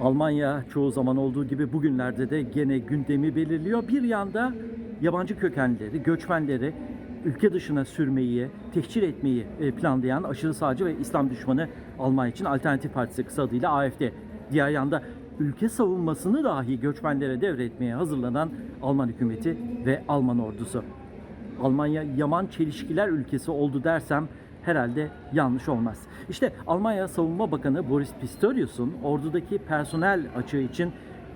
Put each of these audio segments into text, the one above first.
Almanya çoğu zaman olduğu gibi bugünlerde de gene gündemi belirliyor. Bir yanda yabancı kökenlileri, göçmenleri ülke dışına sürmeyi, tehcir etmeyi e, planlayan aşırı sağcı ve İslam düşmanı Almanya için Alternatif Partisi kısa adıyla AFD. Diğer yanda ülke savunmasını dahi göçmenlere devretmeye hazırlanan Alman hükümeti ve Alman ordusu. Almanya yaman çelişkiler ülkesi oldu dersem herhalde yanlış olmaz. İşte Almanya Savunma Bakanı Boris Pistorius'un ordudaki personel açığı için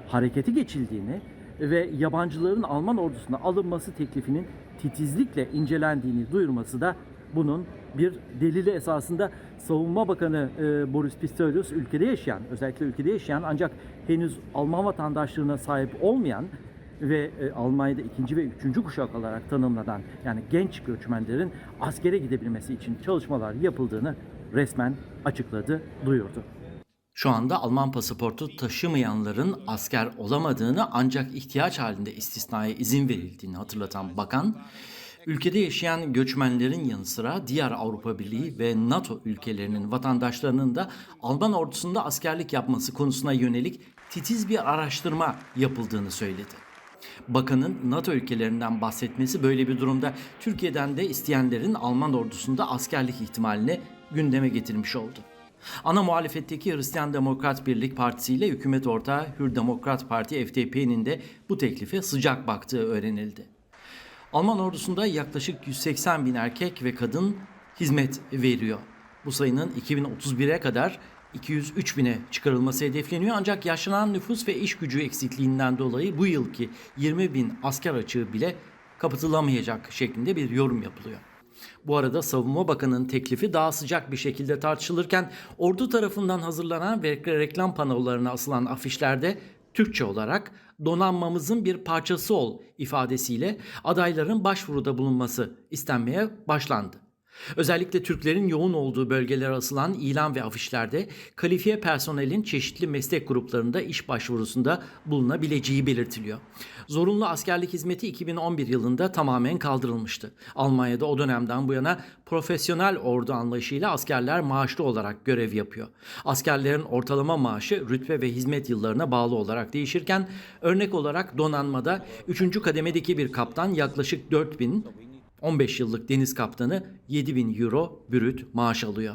harekete geçildiğini ve yabancıların Alman ordusuna alınması teklifinin titizlikle incelendiğini duyurması da bunun bir delili esasında Savunma Bakanı e, Boris Pistorius ülkede yaşayan, özellikle ülkede yaşayan ancak henüz Alman vatandaşlığına sahip olmayan ve e, Almanya'da ikinci ve üçüncü kuşak olarak tanımlanan yani genç göçmenlerin askere gidebilmesi için çalışmalar yapıldığını resmen açıkladı, duyurdu. Şu anda Alman pasaportu taşımayanların asker olamadığını ancak ihtiyaç halinde istisnaya izin verildiğini hatırlatan bakan, ülkede yaşayan göçmenlerin yanı sıra diğer Avrupa Birliği ve NATO ülkelerinin vatandaşlarının da Alman ordusunda askerlik yapması konusuna yönelik titiz bir araştırma yapıldığını söyledi. Bakanın NATO ülkelerinden bahsetmesi böyle bir durumda Türkiye'den de isteyenlerin Alman ordusunda askerlik ihtimalini gündeme getirmiş oldu. Ana muhalefetteki Hristiyan Demokrat Birlik Partisi ile hükümet ortağı Hür Demokrat Parti FDP'nin de bu teklife sıcak baktığı öğrenildi. Alman ordusunda yaklaşık 180 bin erkek ve kadın hizmet veriyor. Bu sayının 2031'e kadar 203 bine çıkarılması hedefleniyor ancak yaşlanan nüfus ve iş gücü eksikliğinden dolayı bu yılki 20 bin asker açığı bile kapatılamayacak şeklinde bir yorum yapılıyor. Bu arada Savunma Bakanı'nın teklifi daha sıcak bir şekilde tartışılırken ordu tarafından hazırlanan ve reklam panolarına asılan afişlerde Türkçe olarak donanmamızın bir parçası ol ifadesiyle adayların başvuruda bulunması istenmeye başlandı. Özellikle Türklerin yoğun olduğu bölgelere asılan ilan ve afişlerde kalifiye personelin çeşitli meslek gruplarında iş başvurusunda bulunabileceği belirtiliyor. Zorunlu askerlik hizmeti 2011 yılında tamamen kaldırılmıştı. Almanya'da o dönemden bu yana profesyonel ordu anlayışıyla askerler maaşlı olarak görev yapıyor. Askerlerin ortalama maaşı rütbe ve hizmet yıllarına bağlı olarak değişirken örnek olarak donanmada 3. kademedeki bir kaptan yaklaşık 4000 15 yıllık deniz kaptanı 7000 euro bürüt maaş alıyor.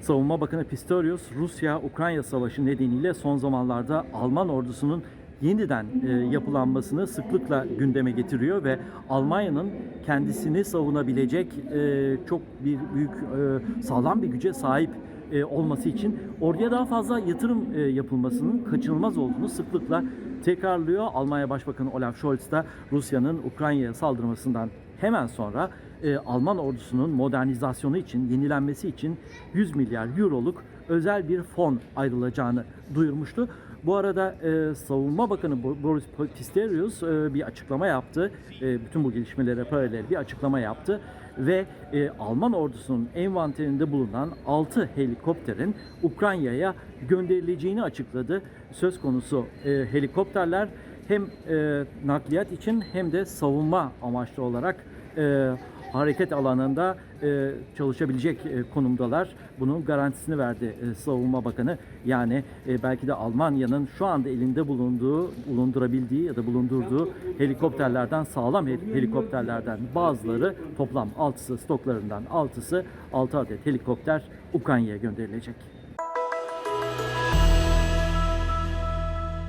Savunma Bakanı Pistorius, Rusya-Ukrayna savaşı nedeniyle son zamanlarda Alman ordusunun yeniden e, yapılanmasını sıklıkla gündeme getiriyor ve Almanya'nın kendisini savunabilecek e, çok bir büyük e, sağlam bir güce sahip e, olması için orduya daha fazla yatırım e, yapılmasının kaçınılmaz olduğunu sıklıkla tekrarlıyor. Almanya Başbakanı Olaf Scholz da Rusya'nın Ukrayna'ya saldırmasından hemen sonra e, Alman ordusunun modernizasyonu için, yenilenmesi için 100 milyar euroluk özel bir fon ayrılacağını duyurmuştu. Bu arada e, Savunma Bakanı Bo- Boris Pistorius e, bir açıklama yaptı. E, bütün bu gelişmelere paralel bir açıklama yaptı ve e, Alman ordusunun envanterinde bulunan 6 helikopterin Ukrayna'ya gönderileceğini açıkladı. Söz konusu e, helikopterler hem e, nakliyat için hem de savunma amaçlı olarak e, hareket alanında e, çalışabilecek e, konumdalar. Bunun garantisini verdi e, Savunma Bakanı. Yani e, belki de Almanya'nın şu anda elinde bulunduğu, bulundurabildiği ya da bulundurduğu helikopterlerden, sağlam hel- helikopterlerden bazıları toplam 6'sı stoklarından 6'sı 6 adet helikopter Ukrayna'ya gönderilecek.